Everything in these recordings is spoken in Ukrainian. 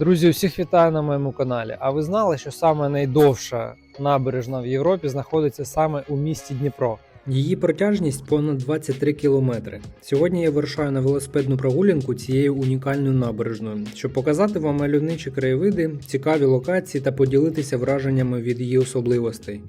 Друзі, усіх вітаю на моєму каналі. А ви знали, що саме найдовша набережна в Європі знаходиться саме у місті Дніпро? Її протяжність понад 23 кілометри. Сьогодні я вирушаю на велосипедну прогулянку цією унікальною набережною, щоб показати вам мальовничі краєвиди, цікаві локації та поділитися враженнями від її особливостей.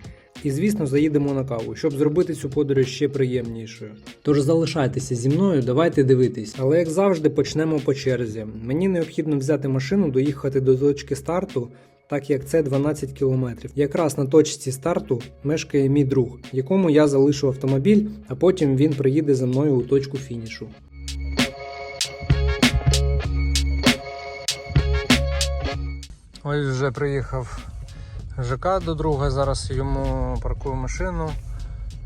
І звісно, заїдемо на каву, щоб зробити цю подорож ще приємнішою. Тож залишайтеся зі мною, давайте дивитись. Але як завжди, почнемо по черзі. Мені необхідно взяти машину, доїхати до точки старту, так як це 12 кілометрів. Якраз на точці старту мешкає мій друг, якому я залишу автомобіль, а потім він приїде за мною у точку фінішу. Ось вже приїхав ЖК до друга. Зараз йому паркую машину,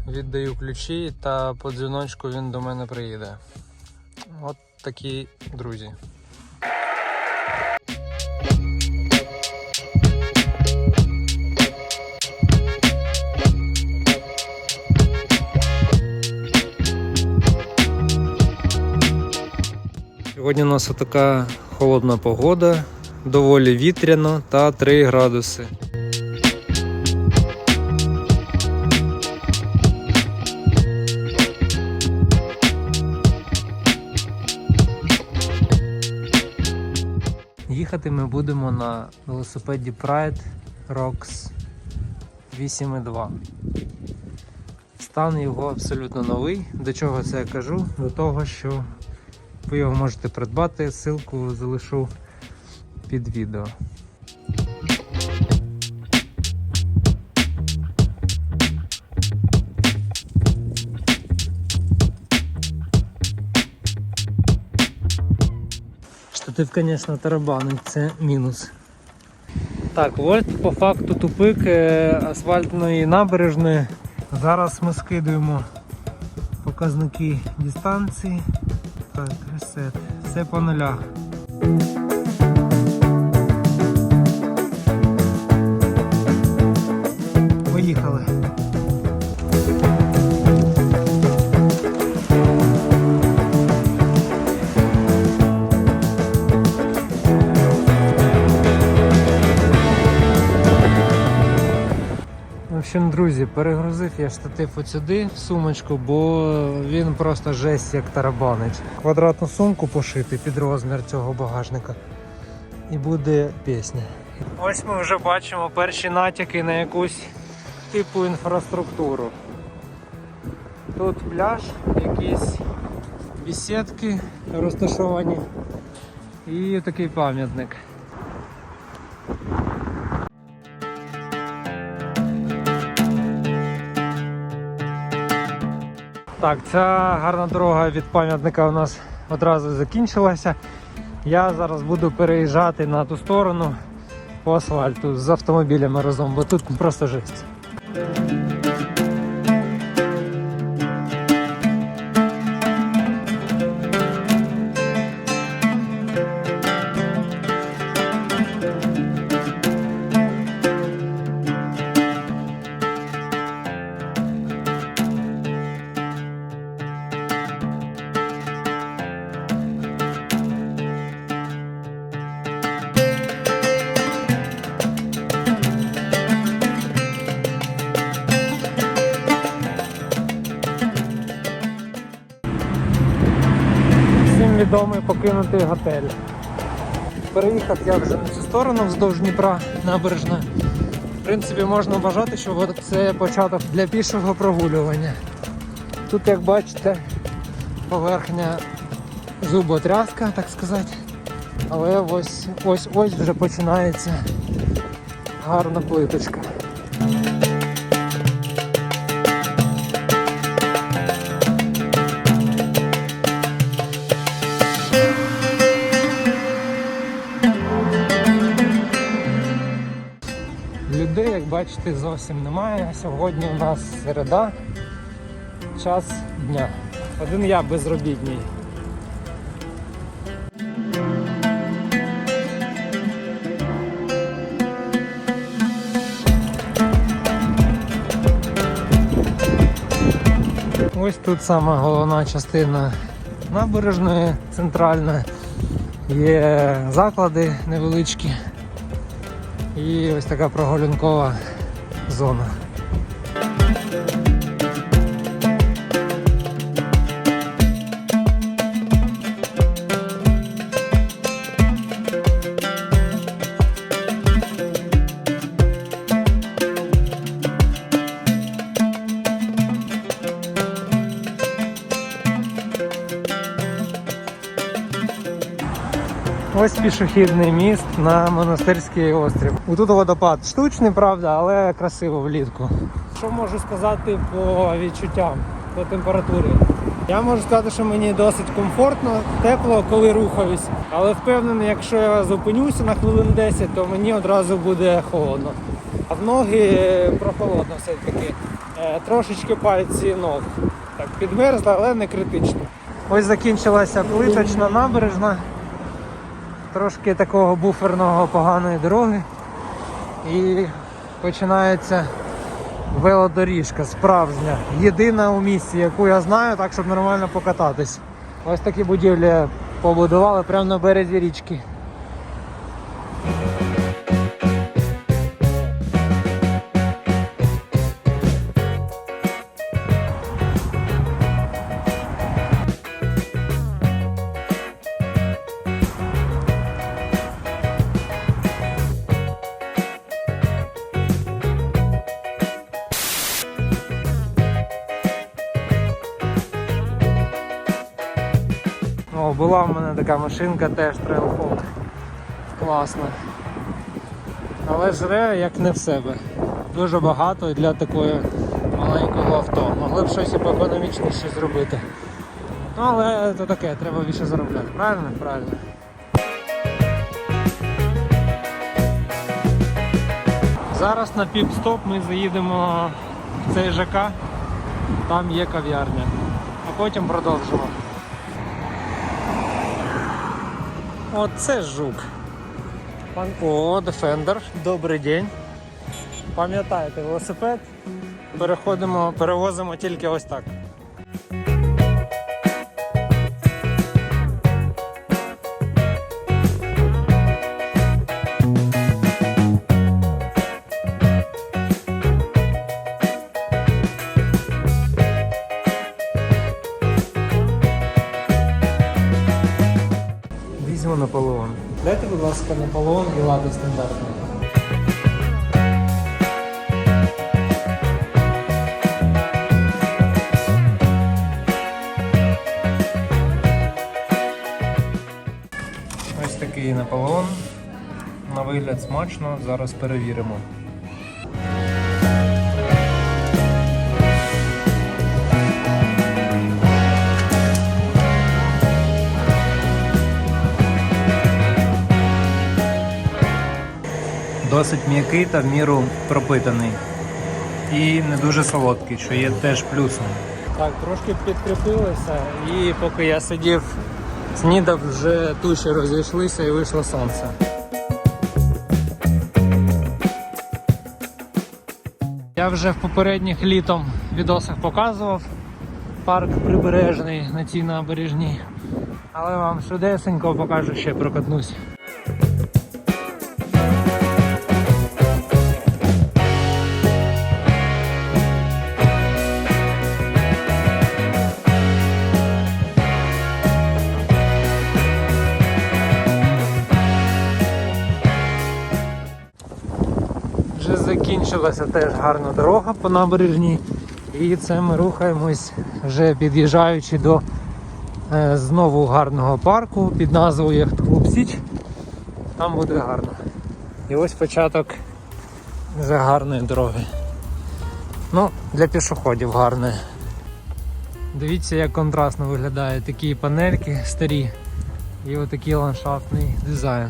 віддаю ключі та по дзвіночку він до мене приїде. От такі друзі. Сьогодні у нас така холодна погода, доволі вітряно та 3 градуси. Їхати ми будемо на велосипеді Pride Rocks 8.2. Стан його абсолютно новий. До чого це я кажу? До того, що ви його можете придбати, ссылку залишу під відео. Штатив, звісно, тарабанить, це мінус. Так, ось по факту тупик е, асфальтної набережної. Зараз ми скидуємо показники дистанції. Так, ресет. Все по нулях. Общем, друзі, перегрузив я штатив от сюди в сумочку, бо він просто жесть як тарабанить. Квадратну сумку пошити під розмір цього багажника. І буде пісня. Ось ми вже бачимо перші натяки на якусь типу інфраструктуру. Тут пляж, якісь бесідки розташовані і такий пам'ятник. Так, ця гарна дорога від пам'ятника у нас одразу закінчилася. Я зараз буду переїжджати на ту сторону по асфальту з автомобілями разом, бо тут просто жесть. Відомий покинутий готель. Переїхав я вже на цю сторону вздовж Дніпра набережна. В принципі, можна вважати, що це початок для пішого прогулювання. Тут, як бачите, поверхня зуботряска, так сказати. Але ось ось ось вже починається гарна плиточка. Бачите, зовсім немає. Сьогодні у нас середа, час дня. Один я безробітний. Ось тут сама головна частина набережної центральна. є заклади невеличкі і ось така прогулянкова зона. Ось пішохідний міст на монастирський острів. Тут водопад штучний, правда, але красиво влітку. Що можу сказати по відчуттям, по температурі? Я можу сказати, що мені досить комфортно, тепло, коли рухаюсь, але впевнений, якщо я зупинюся на хвилин 10, то мені одразу буде холодно. А в ноги прохолодно все-таки. Е, Трошечки пальці ног. Так, підмерзли, але не критично. Ось закінчилася плиточна набережна трошки такого буферного поганої дороги. І починається велодоріжка справжня. Єдина у місті, яку я знаю, так щоб нормально покататись. Ось такі будівлі побудували прямо на березі річки. Була в мене така машинка теж Trailhawk. Класна. Але жре як не в себе. Дуже багато для такої маленького авто. Могли б щось і поекономічніше зробити. Ну але то таке, треба більше заробляти. Правильно? Правильно. Зараз на піп-стоп ми заїдемо в цей ЖК, там є кав'ярня, а потім продовжимо. Оце жук. Пан... О, Defender, добрий день. Пам'ятаєте, велосипед. Переходимо, перевозимо тільки ось так. Ласка, Наполеон і лада стандартна. Ось такий Наполеон. На вигляд смачно, зараз перевіримо. Досить м'який та в міру пропитаний. І не дуже солодкий, що є теж плюсом. Так, трошки підкріпилося і поки я сидів, снідав, вже туші розійшлися і вийшло сонце. Я вже в попередніх літом відосах показував парк прибережний на цій набережній. Але вам швидесенько покажу ще прокатнусь. Вже закінчилася теж гарна дорога по набережній. І це ми рухаємось, вже під'їжджаючи до е, знову гарного парку під назвою Яхт-Клуб Січ. Там буде гарно. І ось початок вже гарної дороги. Ну, для пішоходів гарне. Дивіться, як контрастно виглядає такі панельки старі і отакий ландшафтний дизайн.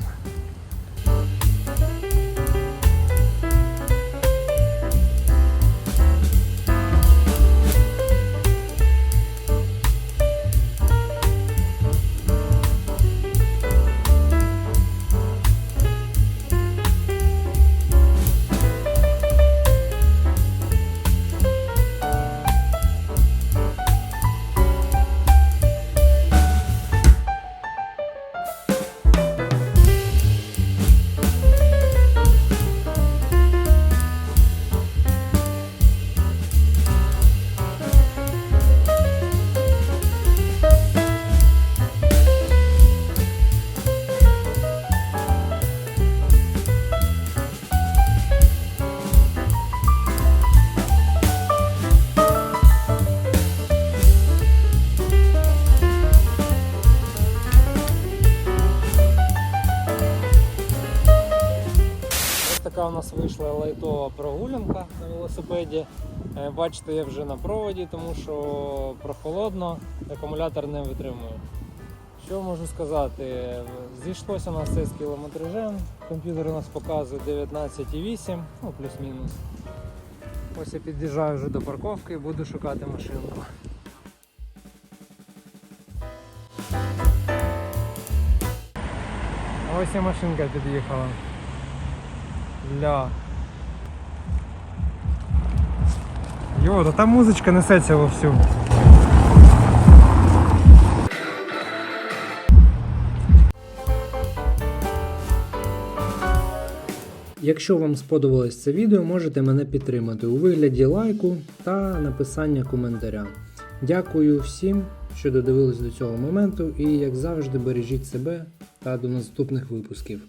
У нас вийшла лайтова прогулянка на велосипеді. Е, Бачите, я вже на проводі, тому що прохолодно, акумулятор не витримує. Що можу сказати? Зійшлося у нас це з кілометражем. Комп'ютер у нас показує 19,8, ну плюс-мінус. Ось я під'їжджаю вже до парковки і буду шукати машинку. Ось і машинка під'їхала. Ля. Йо, та там музичка несеться вовсю. Якщо вам сподобалось це відео, можете мене підтримати у вигляді лайку та написання коментаря. Дякую всім, що додивились до цього моменту, і як завжди бережіть себе та до наступних випусків.